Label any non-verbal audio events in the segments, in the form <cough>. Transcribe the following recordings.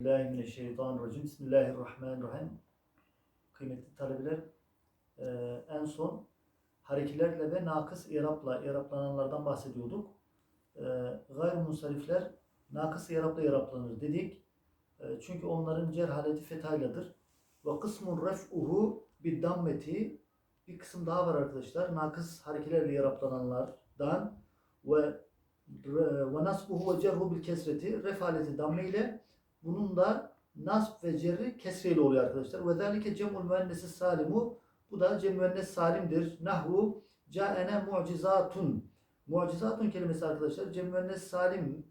Bismillahirrahmanirrahim. Bismillahirrahmanirrahim. Kıymetli talebeler, eee, en son harekelerle ve nakıs irapla iraplananlardan bahsediyorduk. Eee gayrimunsarifler nakıs irapla iraplanır dedik. Eee, çünkü onların cer haleti fethayladır. Ve kısmun ref'uhu bir dammeti bir kısım daha var arkadaşlar. Nakıs harekelerle iraplananlardan ve ve nasbuhu ve cerhu bil kesreti ref haleti damme ile bunun da nasb ve cerri kesreyle oluyor arkadaşlar. Ve zalike cem'ul müennesi salimu bu da cem müennes salimdir. Nahru ca'ene mu'cizatun. Mu'cizatun kelimesi arkadaşlar cem müennes salim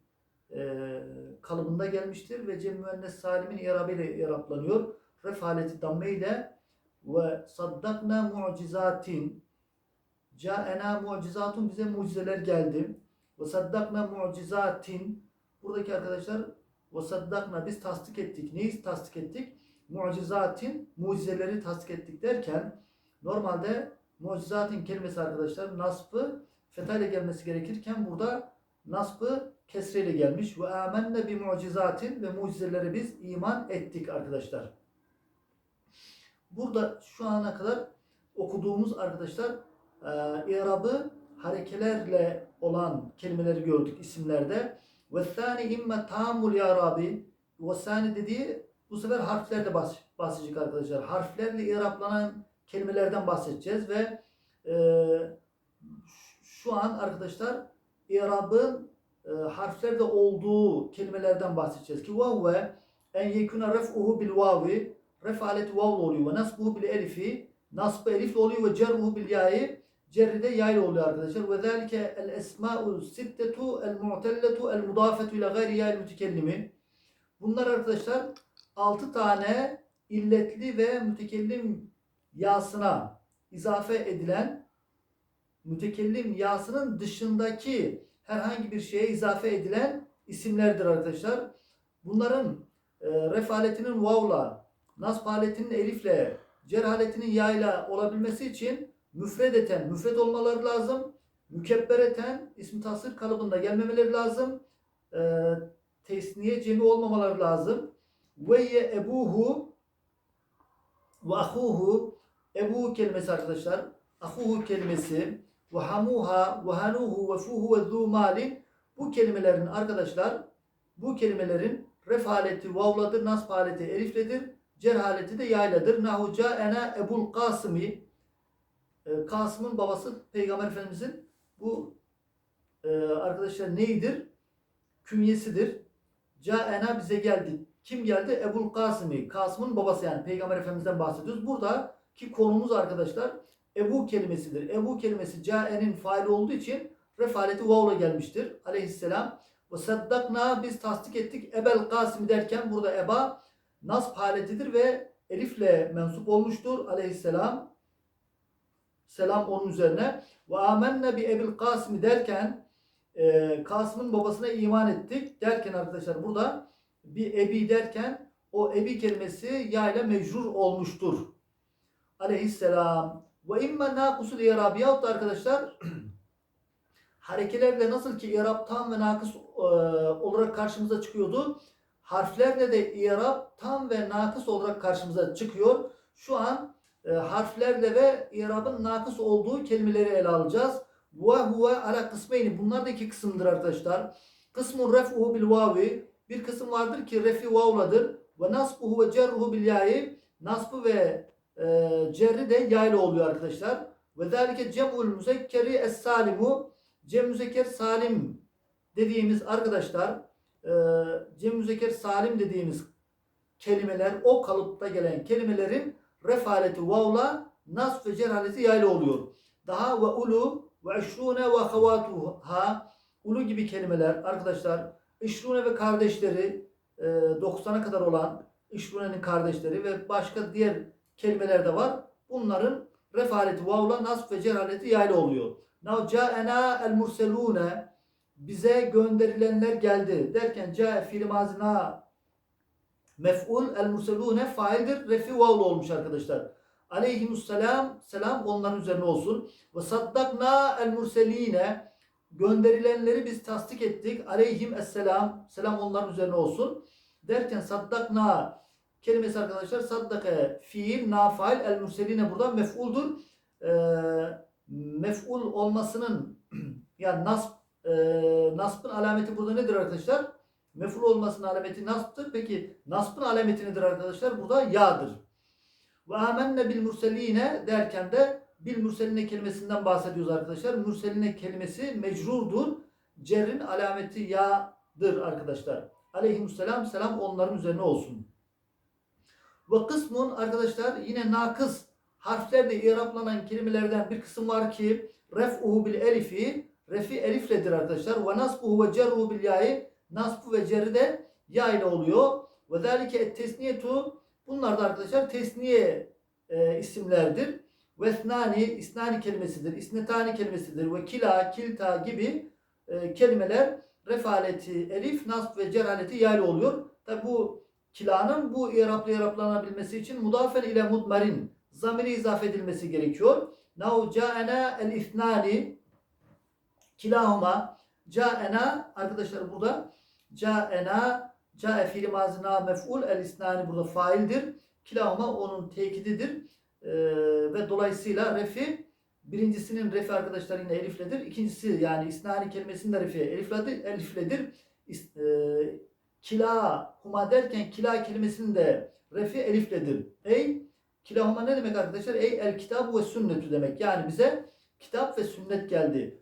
e, kalıbında gelmiştir ve cem müennes salimin irabiyle iraplanıyor. Ref haleti damme ile ve saddakna mu'cizatin ca'ena mu'cizatun bize mucizeler geldi. Ve saddakna mu'cizatin buradaki arkadaşlar ve saddakna biz tasdik ettik. Neyi tasdik ettik? Mucizatin, mucizeleri tasdik ettik derken normalde mucizatin kelimesi arkadaşlar nasbı fetayla gelmesi gerekirken burada nasbı kesreyle gelmiş. Ve amenne bi mucizatin ve mucizeleri biz iman ettik arkadaşlar. Burada şu ana kadar okuduğumuz arkadaşlar e, irabı harekelerle olan kelimeleri gördük isimlerde. Ve thani imme tamul ya Rabbi. Ve sani dediği bu sefer harflerle bahs bahsedecek arkadaşlar. Harflerle iraplanan kelimelerden bahsedeceğiz ve e, şu an arkadaşlar irabın e, harflerde olduğu kelimelerden bahsedeceğiz ki vahve en yekuna ref'uhu bil vavi ref aleti vavl oluyor ve nasbuhu bil elifi nasbı elifle oluyor ve cerruhu bil ya'i cerri de yayla oluyor arkadaşlar. Ve zâlike el esma'u sittetu el mu'telletu el mudafetu ile gayri ya'il mütekellimi. Bunlar arkadaşlar 6 tane illetli ve mütekellim yasına izafe edilen mütekellim yasının dışındaki herhangi bir şeye izafe edilen isimlerdir arkadaşlar. Bunların e, ref aletinin vavla, nasb aletinin elifle, cer aletinin yayla olabilmesi için müfredeten müfred olmaları lazım. Mükebbereten ismi tasır kalıbında gelmemeleri lazım. E, tesniye cemi olmamaları lazım. Ve ye ebuhu ve ahuhu ebu kelimesi arkadaşlar. Ahuhu kelimesi ve hamuha ve hanuhu ve fuhu ve zu malin bu kelimelerin arkadaşlar bu kelimelerin ref haleti vavladır, nasb haleti elifledir, cer haleti de yayladır. Nahu ca'ena ebul kasimi e, Kasım'ın babası Peygamber Efendimizin bu e, arkadaşlar neydir? Künyesidir. Ca'ena bize geldi. Kim geldi? Ebul Kasım'i. Kasım'ın babası yani Peygamber Efendimiz'den bahsediyoruz. Buradaki konumuz arkadaşlar Ebu kelimesidir. Ebu kelimesi Ca'e'nin faili olduğu için refaleti vavla gelmiştir. Aleyhisselam. Ve saddakna biz tasdik ettik. Ebel Kasım derken burada eba nasb haletidir ve elifle mensup olmuştur. Aleyhisselam selam onun üzerine. Ve amenne bi Ebil Kasım derken e, Kasım'ın babasına iman ettik derken arkadaşlar burada bir ebi derken o ebi kelimesi ya ile mecrur olmuştur. Aleyhisselam. Ve imme nakusul i'rab yahut da arkadaşlar <clears throat> harekelerle nasıl ki i'rab tam ve nakıs e, olarak karşımıza çıkıyordu. Harflerle de i'rab tam ve nakıs olarak karşımıza çıkıyor. Şu an e, harflerle ve irabın nakıs olduğu kelimeleri ele alacağız. Ve huve ala kısmeyni. Bunlar da iki kısımdır arkadaşlar. Kısmun ref'uhu bil vavi. Bir kısım vardır ki refi vavladır. Ve nasbuhu ve cerruhu bil ya'i. Nasbı ve e, cerri de yayla oluyor arkadaşlar. Ve zalike cem'ul müzekkeri es salimu. Cem müzekker salim dediğimiz arkadaşlar e, cem müzekker salim dediğimiz kelimeler o kalıpta gelen kelimelerin refaleti vavla nas ve cerhaleti yayla oluyor. Daha ve ulu ve eşrune ve havatuha ulu gibi kelimeler arkadaşlar eşrune ve kardeşleri e, 90'a kadar olan eşrunenin kardeşleri ve başka diğer kelimeler de var. Bunların refaleti vavla nas ve cerhaleti yayla oluyor. Now ca'ena el murselune bize gönderilenler geldi derken ca fiil mazina Mef'ul el murselune faildir. Refi vavlu olmuş arkadaşlar. Aleyhimusselam selam onların üzerine olsun. Ve saddakna el murseline gönderilenleri biz tasdik ettik. Aleyhim esselam selam onların üzerine olsun. derken saddakna kelimesi arkadaşlar saddaka fiil na fail el murseline burada mef'uldur. Ee, mef'ul olmasının <clears throat> yani nasb e, nasbın alameti burada nedir arkadaşlar? Mef'ul olmasının alameti nasb'tır. Peki nasbın alameti nedir arkadaşlar? Burada ya'dır. Ve amenne bil murseline derken de bil murseline kelimesinden bahsediyoruz arkadaşlar. Murseline kelimesi mecrurdur. Cerrin alameti ya'dır arkadaşlar. Aleyhisselam selam onların üzerine olsun. Ve kısmun arkadaşlar yine nakıs harflerde iraplanan kelimelerden bir kısım var ki ref'uhu bil elifi refi elifledir arkadaşlar. Ve nasbuhu ve cerruhu bil ya'i nasbu ve cerri de ya ile oluyor. Ve zalike et tesniyetu bunlar da arkadaşlar tesniye e, isimlerdir. Ve isnani, kelimesidir. İsnetani kelimesidir. Ve kila, kilta gibi e, kelimeler refaleti elif, nasb ve cerhaleti ya ile oluyor. Tabi bu kilanın bu iraplı iraplanabilmesi için mudafen ile mudmarin zamiri izafe edilmesi gerekiyor. Nahu ca'ena el ithnani kilahuma ca'ena arkadaşlar burada ca'ena ca'e fiili mazina mef'ul el isnani burada faildir. Kilahuma onun tekididir. Ee, ve dolayısıyla refi birincisinin refi arkadaşlar yine elifledir. İkincisi yani isnani kelimesinin de refi elifledir. elifledir. İs- e, kila huma derken kila kelimesinin de refi elifledir. Ey kilahuma ne demek arkadaşlar? Ey el kitabu ve sünnetu demek. Yani bize kitap ve sünnet geldi.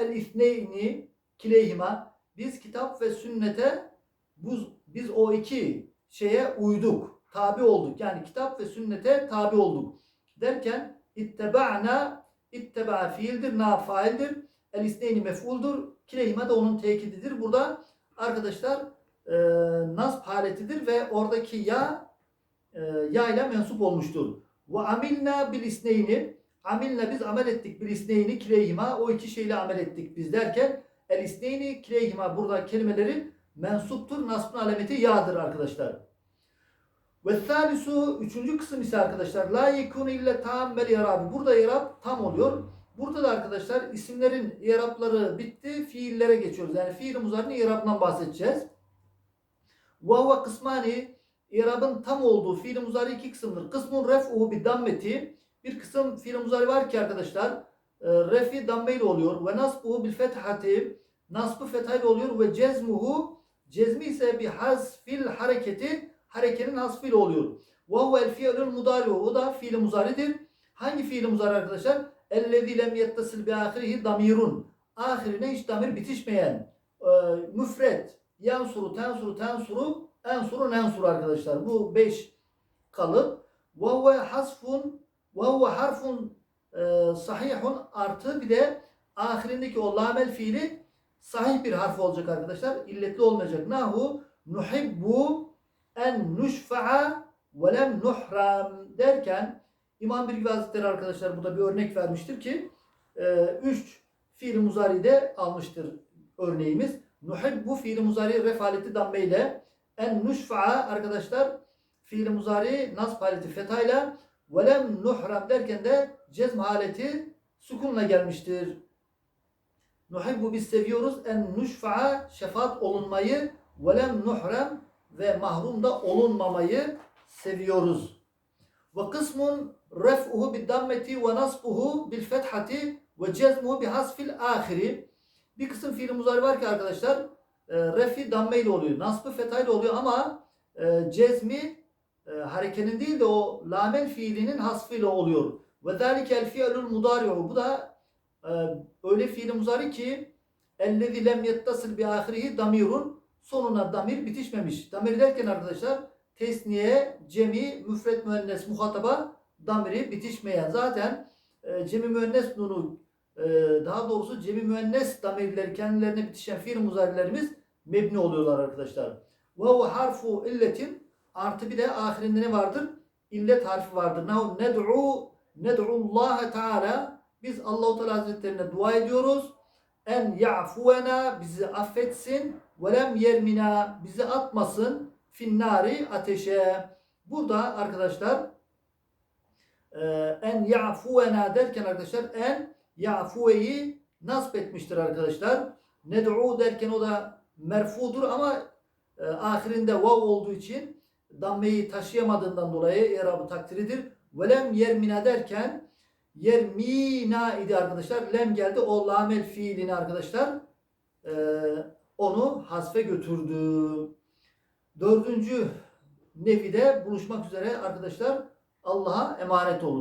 El ithneyni kileyhima. Biz kitap ve sünnete biz, biz o iki şeye uyduk. Tabi olduk. Yani kitap ve sünnete tabi olduk. Derken itteba'na itteba fiildir, na faildir. El isneyni mef'uldur. Kileyhima da onun tekididir. Burada arkadaşlar e, nasb haletidir ve oradaki ya e, ya ile mensup olmuştur. Ve amilna bil isneyni amilna biz amel ettik bil isneyni kileyhima o iki şeyle amel ettik biz derken el isneyni kileyhima burada kelimeleri mensuptur. Nasbın alameti ya'dır arkadaşlar. Ve thalisu üçüncü kısım ise arkadaşlar la yekunu illa tammel irabi. Burada irab tam oluyor. Burada da arkadaşlar isimlerin irapları bitti. Fiillere geçiyoruz. Yani fiil muzarinin irabından bahsedeceğiz. Ve huve kısmani irabın tam olduğu fiil muzari iki kısımdır. Kısmun ref'uhu bi dammeti. Bir kısım fiil muzari var ki arkadaşlar e, refi damme ile oluyor. Ve nasbuhu bil fethati. Nasbı fetha ile oluyor. Ve cezmuhu cezmi ise bir hazfil hareketi harekenin hasfiyle oluyor. Ve huvel fiilül mudari. O da fiil muzaridir. Hangi fiil muzari arkadaşlar? Ellezî lem yettasil bi ahirihi damirun. Ahirine hiç damir bitişmeyen. E, müfret. Yansuru, tensuru, tensuru, ensuru, nensuru arkadaşlar. Bu beş kalıp. Ve huve hasfun ve huve harfun e, sahihun artı bir de ahirindeki o lamel fiili sahih bir harf olacak arkadaşlar. İlletli olmayacak. Nahu nuhibbu en nuşfa'a ve lem nuhram derken İmam Bilgi Hazretleri arkadaşlar burada bir örnek vermiştir ki e, üç fiil muzari'de almıştır örneğimiz. Nuhibbu fiil muzari refaleti damme ile en nuşfa'a arkadaşlar fiil muzari nasb haleti fethayla ve lem nuhram derken de cezm haleti sukunla gelmiştir. Nuhibbu biz seviyoruz en nuşfa'a şefaat olunmayı ve lem nuhram ve mahrum da olunmamayı seviyoruz. Ve kısmun ref'uhu bid dammeti ve nasbuhu bil fethati ve cezmuhu bi hasfil ahiri. Bir kısım fiil muzari var ki arkadaşlar e, refi damme ile oluyor. Nasbı fetha ile oluyor ama e, cezmi e, harekenin değil de o lamel fiilinin hasfıyla oluyor. Ve zalikel fiilul mudari'u. Bu da e, öyle fiil muzari ki ellezî lem yettasıl bi ahirihi damirun sonuna damir bitişmemiş. Damir derken arkadaşlar tesniye, cemi, müfret müennes, muhataba damiri bitişmeyen. Zaten e, cemi müennes nunu e, daha doğrusu cemi müennes damirleri kendilerine bitişen fiil muzarilerimiz mebni oluyorlar arkadaşlar. Ve harfu illetin artı bir de ahirinde ne vardır? İllet harfi vardır. Nahu ned'u ned'ullaha teala biz Allahu Teala Hazretlerine dua ediyoruz. En ya'fuvena bizi affetsin ve lem yermina bizi atmasın finnari ateşe. Burada arkadaşlar e, en ya'fuvena derken arkadaşlar en ya'fuveyi nasp etmiştir arkadaşlar. Ned'u derken o da merfudur ama e, ahirinde vav olduğu için dammeyi taşıyamadığından dolayı i'rabı takdiridir. Velem yermina derken yermina idi arkadaşlar. Lem geldi. O lamel fiilini arkadaşlar e, onu hasfe götürdü. Dördüncü nevide buluşmak üzere arkadaşlar Allah'a emanet olun.